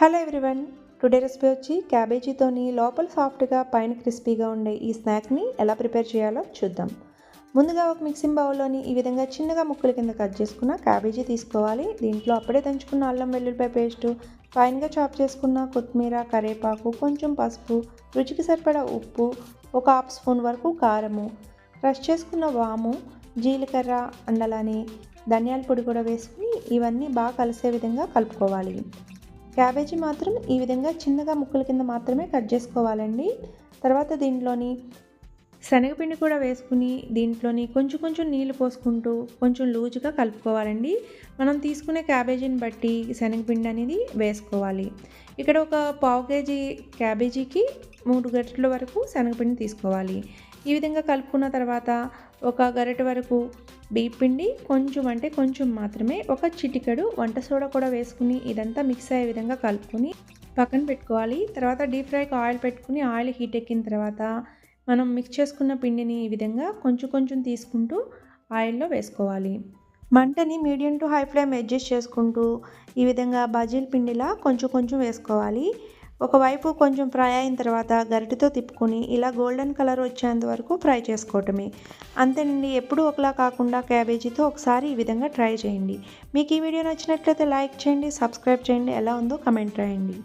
Hello everyone today recipe వచ్చి క్యాబేజీతోని లోపల సాఫ్ట్గా పైన క్రిస్పీగా ఉండే ఈ స్నాక్ని ఎలా ప్రిపేర్ చేయాలో చూద్దాం. ముందుగా ఒక మిక్సింగ్ బౌల్లోని ఈ విధంగా చిన్నగా ముక్కల కింద కట్ చేసుకున్న క్యాబేజీ తీసుకోవాలి. దీంట్లో అప్పుడే దంచుకున్న అల్లం వెల్లుల్లిపాయ పేస్ట్ ఫైన్గా చాప్ చేసుకున్న కొత్తిమీర కరివేపాకు కొంచెం పసుపు రుచికి సరిపడా ఉప్పు ఒక హాఫ్ స్పూన్ వరకు కారము క్రష్ చేసుకున్న వాము జీలకర్ర అండలాని ధనియాల పొడి కూడా వేసుకుని ఇవన్నీ బాగా కలిసే విధంగా కలుపుకోవాలి. క్యాబేజీ మాత్రం ఈ విధంగా చిన్నగా ముక్కల కింద మాత్రమే కట్ చేసుకోవాలండి. తర్వాత దీంట్లోని శనగపిండి కూడా వేసుకుని దీంట్లోని కొంచెం కొంచెం నీళ్ళు పోసుకుంటూ కొంచెం లూజుగా కలుపుకోవాలండి. మనం తీసుకునే క్యాబేజీని బట్టి శనగపిండి అనేది వేసుకోవాలి. ఇక్కడ ఒక పావు కేజీ క్యాబేజీకి మూడు గంటల వరకు శనగపిండి తీసుకోవాలి. ఈ విధంగా కలుపుకున్న తర్వాత ఒక గరిటె వరకు బియ్య పిండి కొంచెం అంటే కొంచెం మాత్రమే ఒక చిటికెడు వంట సోడా కూడా వేసుకుని ఇదంతా మిక్స్ అయ్యే విధంగా కలుపుకొని పక్కన పెట్టుకోవాలి. తర్వాత డీప్ ఫ్రైకి ఆయిల్ పెట్టుకుని ఆయిల్ హీట్ ఎక్కిన తర్వాత మనం మిక్స్ చేసుకున్న పిండిని ఈ విధంగా కొంచెం కొంచెం తీసుకుంటూ ఆయిల్లో వేసుకోవాలి. మంటని medium to high flame adjust చేసుకుంటూ ఈ విధంగా బజీల పిండిలా కొంచెం కొంచెం వేసుకోవాలి. ఒకవైపు కొంచెం ఫ్రై అయిన తర్వాత గరిటితో తిప్పుకొని ఇలా గోల్డెన్ కలర్ వచ్చేంత వరకు ఫ్రై చేసుకోవటమే. అంతేనండి ఎప్పుడూ ఒకలా కాకుండా క్యాబేజీతో ఒకసారి ఈ విధంగా ట్రై చేయండి. మీకు ఈ వీడియో నచ్చినట్లయితే లైక్ చేయండి సబ్స్క్రైబ్ చేయండి ఎలా ఉందో కమెంట్ రాయండి.